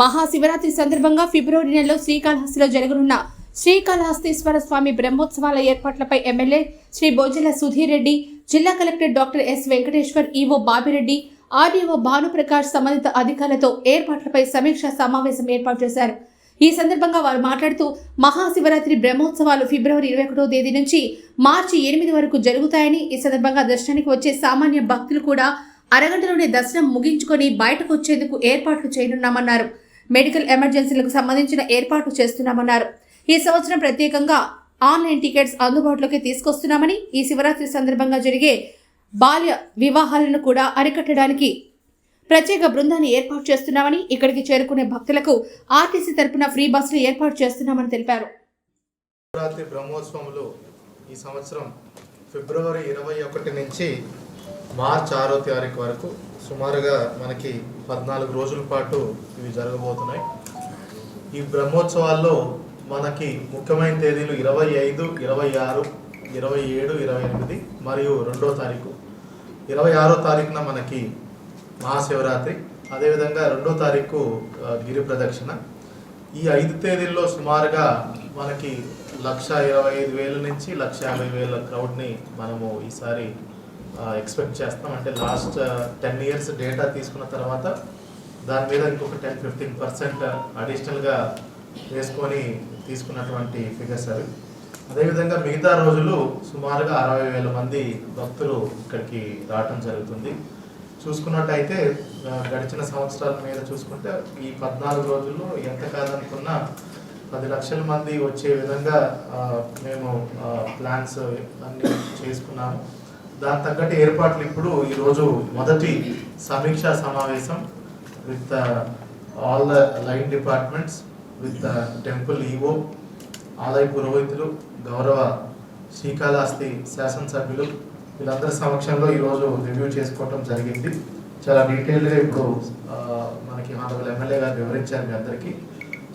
మహాశివరాత్రి సందర్భంగా ఫిబ్రవరి నెలలో శ్రీకాళహస్తిలో జరగనున్న శ్రీకాళహస్తీశ్వర స్వామి బ్రహ్మోత్సవాల ఏర్పాట్లపై ఎమ్మెల్యే శ్రీ బోజల సుధీర్ రెడ్డి జిల్లా collector doctor S Venkateshwar EO Babireddy RDO Bhanuprakash సంబంధిత అధికారులతో ఏర్పాట్లపై సమీక్షా సమావేశం ఏర్పాటు చేశారు. ఈ సందర్భంగా వారు మాట్లాడుతూ మహాశివరాత్రి బ్రహ్మోత్సవాలు ఫిబ్రవరి ఇరవై ఒకటో తేదీ నుంచి మార్చి ఎనిమిది వరకు జరుగుతాయని ఈ సందర్భంగా దర్శనానికి వచ్చే సామాన్య భక్తులు కూడా అరగంటలోనే దర్శనం ముగించుకొని బయటకు వచ్చేందుకు ఏర్పాట్లు చేయనున్నామన్నారు. మెడికల్ ఎమర్జెన్సీలకు సంబంధించిన ఏర్పాట్లు చేస్తున్నామన్నారు. ఈ సంవత్సరం ప్రత్యేకంగా ఆన్లైన్ టికెట్స్ అందుబాటులోకి తీసుకొస్తున్నామని ఈ శివరాత్రి సందర్భంగా జరిగే బాల్య వివాహాలను కూడా అరికట్టడానికి ప్రత్యేక బృందాన్ని ఏర్పాటు చేస్తున్నామని ఇక్కడికి చేరుకునే భక్తులకు ఆర్టీసీ తరపున ఫ్రీ బస్సులు ఏర్పాటు చేస్తున్నామని తెలిపారు. శివరాత్రి బ్రహ్మోత్సవంలో ఈ సంవత్సరం ఫిబ్రవరి ఇరవై ఒకటి నుంచి మార్చ్ ఆరో తారీఖు వరకు సుమారుగా మనకి పద్నాలుగు రోజుల పాటు ఇవి జరగబోతున్నాయి. ఈ బ్రహ్మోత్సవాల్లో మనకి ముఖ్యమైన తేదీలు ఇరవై ఐదు ఇరవై ఆరు ఇరవై ఏడు ఇరవై ఎనిమిది మరియు రెండో తారీఖు. ఇరవై ఆరో తారీఖున మనకి మహాశివరాత్రి అదేవిధంగా రెండో తారీఖు గిరి ప్రదక్షిణ. ఈ ఐదు తేదీల్లో సుమారుగా మనకి లక్ష ఇరవై ఐదు వేల నుంచి లక్ష యాభై వేల క్రౌడ్ని మనము ఈసారి ఎక్స్పెక్ట్ చేస్తాం. అంటే లాస్ట్ టెన్ ఇయర్స్ డేటా తీసుకున్న తర్వాత దాని మీద ఇంకొక టెన్ ఫిఫ్టీన్ పర్సెంట్ అడిషనల్గా వేసుకొని తీసుకున్నటువంటి ఫిగర్స్ అవి. అదేవిధంగా మిగతా రోజులు సుమారుగా అరవై వేల మంది భక్తులు ఇక్కడికి రావటం జరుగుతుంది. చూసుకున్నట్టయితే గడిచిన సంవత్సరాల మీద చూసుకుంటే ఈ పద్నాలుగు రోజుల్లో ఎంత కాదనుకున్నా పది లక్షల మంది వచ్చే విధంగా మేము ప్లాన్స్ అన్ని చేసుకున్నాము. దాని తగ్గట్టు ఏర్పాట్లు ఇప్పుడు ఈరోజు మొదటి సమీక్షా సమావేశం with all the line departments with temple EO ఆలయ పురోహితులు గౌరవ శ్రీకాళహస్తి శాసనసభ్యులు వీళ్ళందరి సమక్షంలో ఈరోజు రివ్యూ చేసుకోవటం జరిగింది. చాలా డీటెయిల్గా ఇప్పుడు uh, మనకి హానరబుల్ ఎమ్మెల్యే గారు వివరించారు మీ అందరికీ.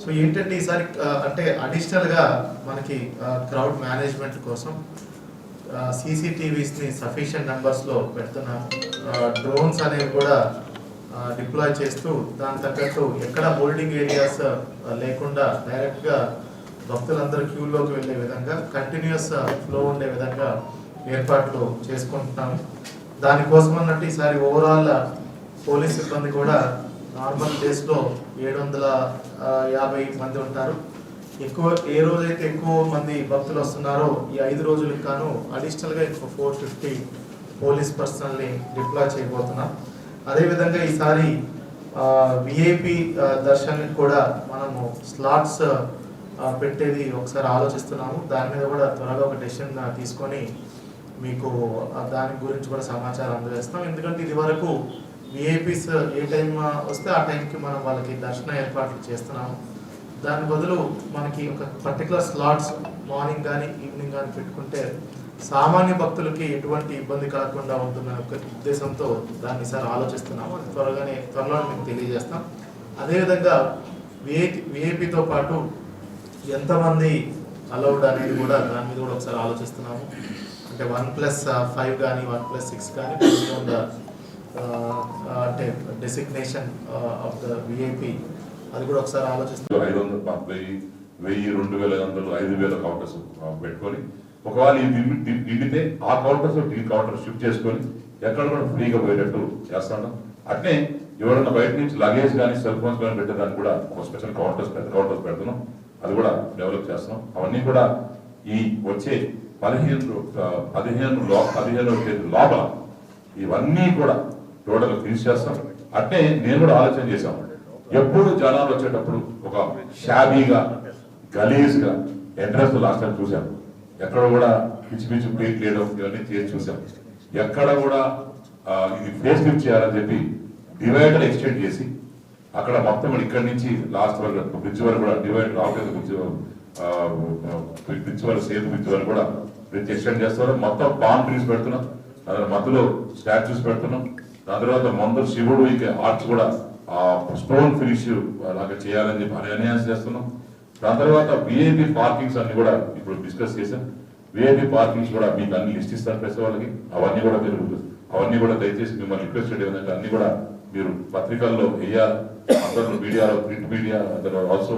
సో ఏంటంటే ఈసారి uh, అంటే అడిషనల్గా మనకి uh, క్రౌడ్ మేనేజ్మెంట్ కోసం సీసీటీవీస్ని సఫిషియంట్ నెంబర్స్లో పెడుతున్నాము డ్రోన్స్ అనేవి కూడా డిప్లాయ్ చేస్తూ దాని తగ్గట్టు ఎక్కడ హోల్డింగ్ ఏరియాస్ లేకుండా డైరెక్ట్గా భక్తులందరూ క్యూలోకి వెళ్ళే విధంగా కంటిన్యూస్ ఫ్లో ఉండే విధంగా ఏర్పాట్లు చేసుకుంటున్నాము. దానికోసం అన్నట్టు ఈసారి ఓవరాల్ పోలీస్ సిబ్బంది కూడా నార్మల్ డేస్లో ఏడు వందల యాభై మంది ఉంటారు. ఎక్కువ ఏ రోజైతే ఎక్కువ మంది భక్తులు వస్తున్నారో ఈ ఐదు రోజులకు గాను అడిషనల్గా ఇంకో ఫోర్ ఫిఫ్టీ పోలీస్ పర్సనల్ని డిప్లాయ్ చేయబోతున్నాం. అదేవిధంగా ఈసారి విఐపి దర్శనానికి కూడా మనము స్లాట్స్ పెట్టేది ఒకసారి ఆలోచిస్తున్నాము. దాని మీద కూడా త్వరగా ఒక డెసిషన్ తీసుకొని మీకు దాని గురించి కూడా సమాచారం అందజేస్తాం. ఎందుకంటే ఇది వరకు విఐపీస్ ఏ టైం వస్తే ఆ టైంకి మనం వాళ్ళకి దర్శన ఏర్పాట్లు చేస్తున్నాము. దాని బదులు మనకి ఒక పర్టికులర్ స్లాట్స్ మార్నింగ్ కానీ ఈవినింగ్ కానీ పెట్టుకుంటే సామాన్య భక్తులకి ఎటువంటి ఇబ్బంది కలగకుండా ఉంటుందనే ఒక ఉద్దేశంతో దాన్ని సార్ ఆలోచిస్తున్నాము. అది త్వరగానే త్వరలో మీకు తెలియజేస్తాం. అదేవిధంగా విఐపి విఐపితో పాటు ఎంతమంది అలౌడ్ అనేది కూడా దాని మీద కూడా ఒకసారి ఆలోచిస్తున్నాము. అంటే వన్ ప్లస్ ఫైవ్ కానీ వన్ ప్లస్ సిక్స్ కానీ అంటే డెసిగ్నేషన్ ఆఫ్ ద విఐపి అది కూడా ఒకసారి ఆలోచిస్తున్నాం ఐదు వందల వెయ్యి వెయ్యి రెండు వేల ఐదు వందలు ఐదు వేల కౌంటర్స్ పెట్టుకొని ఒకవేళ ఇది నిండి- నిండితే ఆ కౌంటర్స్ ఈ కౌంటర్ షిఫ్ట్ చేసుకొని ఎక్కడ కూడా ఫ్రీగా పోయేటట్టు చేస్తాను. అట్నే ఎవరన్నా బయట నుంచి లగేజ్ కానీ సెల్ ఫోన్స్ కానీ పెట్టేదానికి కూడా ఒక స్పెషల్ కౌంటర్స్ పెద్ద కౌంటర్స్ పెడుతున్నాం. అది కూడా డెవలప్ చేస్తున్నాం. అవన్నీ కూడా ఈ వచ్చే పదిహేను పదిహేను లో పదిహేను లోపల ఇవన్నీ కూడా టోటల్ ఫినిష్ చేస్తాం. అట్నే నేను కూడా ఆలోచన చేశాను. ఎప్పుడు జనాలు వచ్చేటప్పుడు ఒక షాబీగా గలీజ్గా ఎంట్రన్స్ లాస్ట్ టైం చూశాను ఎక్కడ కూడా పిచ్చి పిచ్చి పెయింట్ లేయడం ఇవన్నీ చేసి చూసాం ఎక్కడ కూడా ఇది ఫేస్ లిఫ్ట్ చేయాలని చెప్పి డివైడర్ ఎక్స్టెండ్ చేసి అక్కడ మొత్తం ఇక్కడి నుంచి లాస్ట్ వరకు బ్రిడ్జ్ వరకు కూడా డివైడ్ రావట్లేదు బ్రిడ్జ్ బ్రిడ్జ్ వరకు సేతు బ్రిడ్జ్ వరకు కూడా బ్రిడ్జ్ ఎక్స్టెండ్ చేస్తారు. మొత్తం పామ్ ట్రీస్ పెడుతున్నాం. దాని మధ్యలో స్టాచ్యూస్ పెడుతున్నాం. దాని తర్వాత ముందు శివుడు ఇక ఆర్చ్ కూడా స్టోన్ ఫినిష్ అలాగే చేయాలని చెప్పి అని అనౌన్స్ చేస్తున్నాం. దాని తర్వాత విఐపి పార్కింగ్స్ అన్ని కూడా ఇప్పుడు డిస్కస్ చేశాం. విఐపి పార్కింగ్స్ కూడా మీకు అన్ని లిస్ట్ ఇస్తారు ప్రతి వాళ్ళకి. అవన్నీ కూడా మీరు అవన్నీ కూడా దయచేసి మిమ్మల్ని రిక్వెస్ట్ ఏంటంటే అన్ని కూడా మీరు పత్రికల్లో వేయాలి. అదర్ మీడియాలో print media other also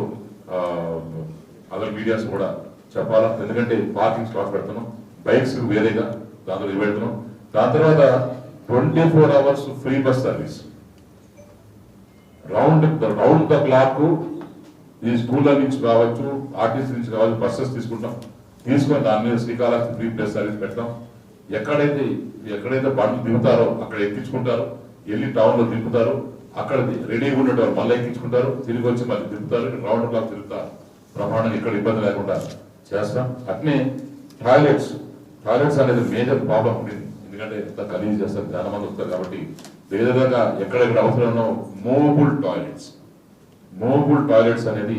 other medias కూడా చెప్పాలా? ఎందుకంటే పార్కింగ్ స్లాట్ పెడుతున్నాం. బైక్స్ వేరేగా దాంట్లో పెడుతున్నాం. దాని తర్వాత twenty four hours free bus service round round the clock ఈ స్కూళ్ళ నుంచి కావచ్చు ఆర్టీసీ నుంచి కావచ్చు బస్సెస్ తీసుకుంటాం. తీసుకొని దాని మీద శ్రీకాళహస్తి ఫ్రీ ప్లేస్ సర్వీస్ పెడతాం. ఎక్కడైతే ఎక్కడైతే బండ్లు దిగుతారో అక్కడ ఎక్కించుకుంటారు. వెళ్ళి టౌన్లో దింపుతారు అక్కడ రెడీగా ఉండేవారు మళ్ళీ ఎక్కించుకుంటారు. తిరిగి వచ్చి మళ్ళీ దింపుతారు రౌండ్ క్లాక్ తిరుగుతారు. ప్రమాణం ఇక్కడ ఇబ్బంది లేకుండా చేస్తాం. అట్నే టాయిలెట్స్ టాయిలెట్స్ అనేది మేజర్ ప్రాబ్లం ఉండేది ఎందుకంటే ఎంత ఖరీదు చేస్తారు చాలా మంది వస్తారు కాబట్టి వేరేగా ఎక్కడెక్కడ అవసరంలో మూవబుల్ టాయిలెట్స్. మూవబుల్ టాయిలెట్స్ అనేది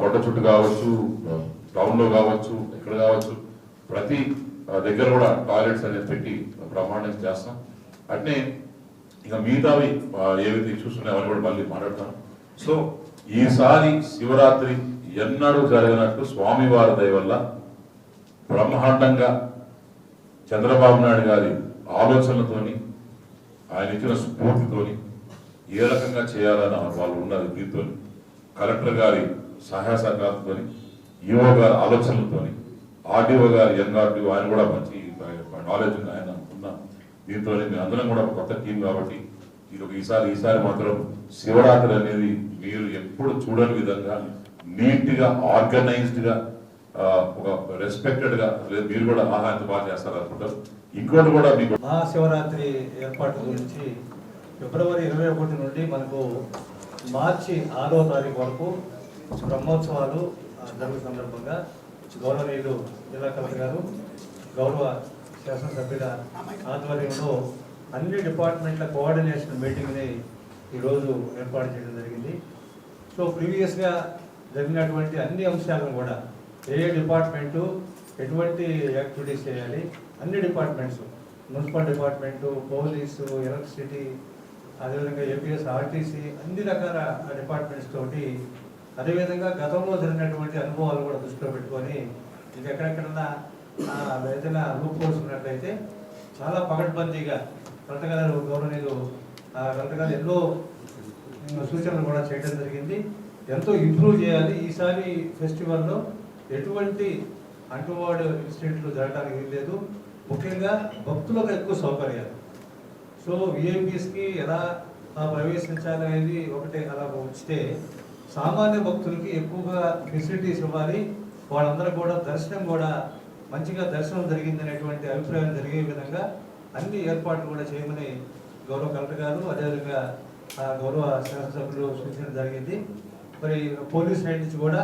కొండ చుట్టూ కావచ్చు టౌన్లో కావచ్చు ఎక్కడ కావచ్చు ప్రతి దగ్గర కూడా టాయిలెట్స్ అనేది పెట్టి ప్రమాణం చేస్తాం. అట్నే ఇక మిగతావి ఏవైతే ఇష్యూస్ ఉన్నాయో అవన్నీ కూడా మళ్ళీ మాట్లాడతాను. సో ఈసారి శివరాత్రి ఎన్నడూ జరగనట్టు స్వామివారి దయ వల్ల బ్రహ్మాండంగా చంద్రబాబు నాయుడు గారి ఆలోచనలతోని ఆయన ఇచ్చిన స్ఫూర్తితోని ఏ రకంగా చేయాలని వాళ్ళు ఉన్నారు దీంతో కలెక్టర్ గారి సహాయ సహకారంతో ఈఓ గారి ఆలోచనలతోని ఆర్డీఓ గారి ఎన్ఆర్డీఓ ఆయన కూడా మంచి నాలెడ్జ్ ఆయన ఉన్న దీంతో మేము అందరం కూడా కొత్త టీం కాబట్టి ఇది ఈసారి ఈసారి మాత్రం శివరాత్రి అనేది మీరు ఎప్పుడు చూడని విధంగా నీట్గా ఆర్గనైజ్డ్గా ఒక రెస్పెక్టెడ్గా లేదు మీరు కూడా ఆహా ఎంత బాగా చేస్తారు అనుకుంటారు ఇంకోటి కూడా మీకు మహాశివరాత్రి ఏర్పాటు గురించి ఫిబ్రవరి ఇరవై ఒకటి నుండి మనకు మార్చి ఆరో తారీఖు వరకు బ్రహ్మోత్సవాలు జరుగు సందర్భంగా గౌరవనీయులు జిల్లా కలెక్టర్ గారు గౌరవ శాసనసభ్యుల ఆధ్వర్యంలో అన్ని డిపార్ట్మెంట్ల కోఆర్డినేషన్ మీటింగ్ని ఈరోజు ఏర్పాటు చేయడం జరిగింది. సో ప్రీవియస్గా జరిగినటువంటి అన్ని అంశాలను కూడా ఏ డిపార్ట్మెంటు ఎటువంటి యాక్టివిటీస్ చేయాలి? అన్ని departments. Municipal department police electricity అదేవిధంగా ఏపీఎస్ ఆర్టీసీ అన్ని రకాల డిపార్ట్మెంట్స్ తోటి అదేవిధంగా గతంలో జరిగినటువంటి అనుభవాలు కూడా దృష్టిలో పెట్టుకొని ఇది ఎక్కడెక్కడన్నా ఏదైనా లూప్ ఉన్నట్లయితే చాలా పకడ్బందీగా కలెక్టర్ గారు గౌరవనీయులు ఆ, కలెక్టర్ గారు ఎన్నో సూచనలు కూడా చేయడం జరిగింది. ఎంతో ఇంప్రూవ్ చేయాలి. ఈసారి ఫెస్టివల్లో ఎటువంటి అంటువాడు ఇన్సిడెంట్లు జరగడానికి లేదు. ముఖ్యంగా భక్తులకు ఎక్కువ సౌకర్యాలు. సో విఐపీస్కి ఎలా ఆ, అనేది ఒకటే అలా ఉంచితే సామాన్య భక్తులకి ఎక్కువగా ఫెసిలిటీస్ ఇవ్వాలి. వాళ్ళందరూ కూడా దర్శనం కూడా మంచిగా దర్శనం జరిగింది అనేటువంటి అభిప్రాయం జరిగే విధంగా అన్ని ఏర్పాట్లు కూడా చేయమని గౌరవ కలెక్టర్ గారు అదేవిధంగా ఆ, గౌరవ శాసనసభ్యులు సూచించడం జరిగింది. మరి పోలీస్ సైడ్ నుంచి కూడా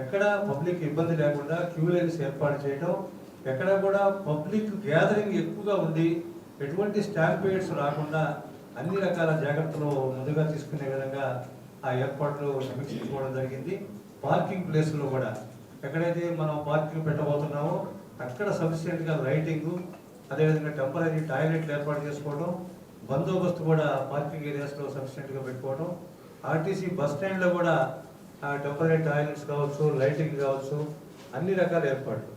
ఎక్కడ పబ్లిక్ ఇబ్బంది లేకుండా క్యూ లైన్స్ ఏర్పాటు చేయడం ఎక్కడ కూడా పబ్లిక్ గ్యాదరింగ్ ఎక్కువగా ఉండి ఎటువంటి స్టాంపేడ్స్ రాకుండా అన్ని రకాల జాగ్రత్తలు ముందుగా తీసుకునే విధంగా ఆ ఏర్పాట్లు సమీక్షించుకోవడం జరిగింది. పార్కింగ్ ప్లేస్లో కూడా ఎక్కడైతే మనం పార్కింగ్ పెట్టబోతున్నామో అక్కడ సఫిషియెంట్గా లైటింగ్ అదేవిధంగా టెంపరీ టాయిలెట్లు ఏర్పాటు చేసుకోవడం బందోబస్తు కూడా పార్కింగ్ ఏరియాస్లో సఫిషియెంట్గా పెట్టుకోవడం ఆర్టీసీ బస్ స్టాండ్లో కూడా టెంపరీ టాయిలెట్స్ కావచ్చు లైటింగ్ కావచ్చు అన్ని రకాల ఏర్పాట్లు.